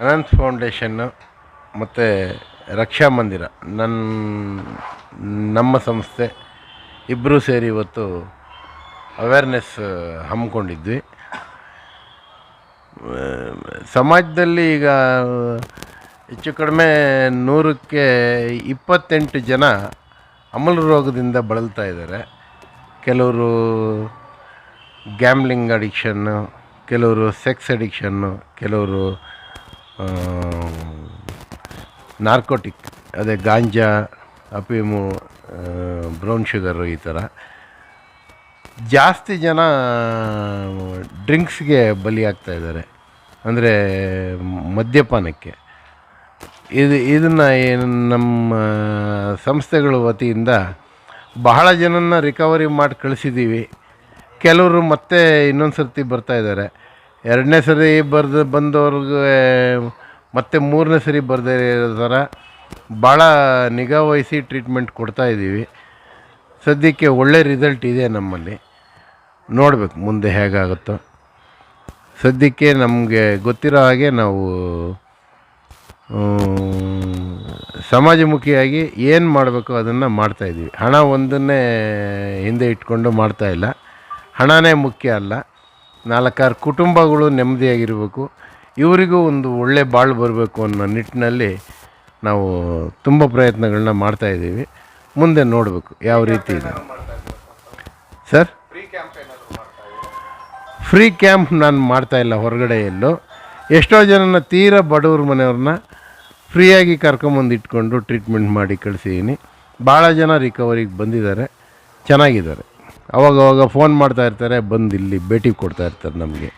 Ananth foundation ಮತ್ತು ರಕ್ಷಾ ಮಂದಿರ ನನ್ನ ನಮ್ಮ ಸಂಸ್ಥೆ ಇಬ್ಬರೂ ಸೇರಿ ಇವತ್ತು ಅವೇರ್ನೆಸ್ ಹಮ್ಮಿಕೊಂಡಿದ್ವಿ. ಸಮಾಜದಲ್ಲಿ ಈಗ ಹೆಚ್ಚು ಕಡಿಮೆ ನೂರಕ್ಕೆ ಇಪ್ಪತ್ತೆಂಟು ಜನ ಅಮಲ ರೋಗದಿಂದ ಬಳಲ್ತಾ ಇದ್ದಾರೆ. ಕೆಲವರು ಗ್ಯಾಮ್ಲಿಂಗ್ ಅಡಿಕ್ಷನ್ನು ಕೆಲವರು ಸೆಕ್ಸ್ ಅಡಿಕ್ಷನ್ನು ಕೆಲವರು ನಾರ್ಕೋಟಿಕ್, ಅದೇ ಗಾಂಜಾ, ಅಪಿಮು ಬ್ರೌನ್ ಶುಗರು ಈ ಥರ ಜಾಸ್ತಿ ಜನ ಡ್ರಿಂಕ್ಸ್ಗೆ ಬಲಿಯಾಗ್ತಾ ಇದ್ದಾರೆ. ಅಂದರೆ ಮದ್ಯಪಾನಕ್ಕೆ. ಇದು, ಇದನ್ನು ಏನು ನಮ್ಮ ಸಂಸ್ಥೆಗಳ ವತಿಯಿಂದ ಬಹಳ ಜನನ ರಿಕವರಿ ಮಾಡಿ ಕಳಿಸಿದ್ದೀವಿ ಕೆಲವರು ಮತ್ತೆ ಇನ್ನೊಂದು ಸರ್ತಿ ಬರ್ತಾ ಇದ್ದಾರೆ. ಎರಡನೇ ಸರಿ ಬರೆದು ಬಂದವ್ರಿಗೆ, ಮತ್ತೆ ಮೂರನೇ ಸರಿ ಬರ್ದೇ ಇರೋ ಥರ ಭಾಳ ನಿಗಾ ವಹಿಸಿ ಟ್ರೀಟ್ಮೆಂಟ್ ಕೊಡ್ತಾ ಇದ್ದೀವಿ. ಸದ್ಯಕ್ಕೆ ಒಳ್ಳೆ ರಿಸಲ್ಟ್ ಇದೆ ನಮ್ಮಲ್ಲಿ. ನೋಡಬೇಕು ಮುಂದೆ ಹೇಗಾಗುತ್ತೋ. ಸದ್ಯಕ್ಕೆ ನಮಗೆ ಗೊತ್ತಿರೋ ಹಾಗೆ ನಾವು ಸಮಾಜಮುಖಿಯಾಗಿ ಏನು ಮಾಡಬೇಕು ಅದನ್ನು ಮಾಡ್ತಾಯಿದ್ದೀವಿ ಹಣ ಒಂದನ್ನೇ ಹಿಂದೆ ಇಟ್ಕೊಂಡು ಮಾಡ್ತಾಯಿಲ್ಲ ಹಣನೇ ಮುಖ್ಯ ಅಲ್ಲ. ನಾಲ್ಕಾರು ಕುಟುಂಬಗಳು ನೆಮ್ಮದಿಯಾಗಿರಬೇಕು. ಇವರಿಗೂ ಒಂದು ಒಳ್ಳೆ ಬಾಳು ಬರಬೇಕು ಅನ್ನೋ ನಿಟ್ಟಿನಲ್ಲಿ ನಾವು ತುಂಬ ಪ್ರಯತ್ನಗಳನ್ನ ಮಾಡ್ತಾಯಿದ್ದೀವಿ ಮುಂದೆ ನೋಡಬೇಕು ಯಾವ ರೀತಿ ಇದೆ. ಸರ್? ಫ್ರೀ ಕ್ಯಾಂಪ್ ನಾನು ಮಾಡ್ತಾ ಇಲ್ಲ ಹೊರಗಡೆ ಎಲ್ಲೋ ಎಷ್ಟೋ ಜನನ ತೀರ ಬಡವ್ರ ಮನೆಯವ್ರನ್ನ ಫ್ರೀಯಾಗಿ ಕರ್ಕೊಂಬಂದು ಇಟ್ಕೊಂಡು ಟ್ರೀಟ್ಮೆಂಟ್ ಮಾಡಿ ಕಳಿಸಿದ್ದೀನಿ ಭಾಳ ಜನ ರಿಕವರಿಗೆ ಬಂದಿದ್ದಾರೆ. ಚೆನ್ನಾಗಿದ್ದಾರೆ. ಅವಾಗ ಅವಾಗ ಫೋನ್ ಮಾಡ್ತಾ ಇರ್ತಾರೆ ಬಂದು ಇಲ್ಲಿ ಭೇಟಿ ಕೊಡ್ತಾ ಇರ್ತಾರೆ ನಮಗೆ.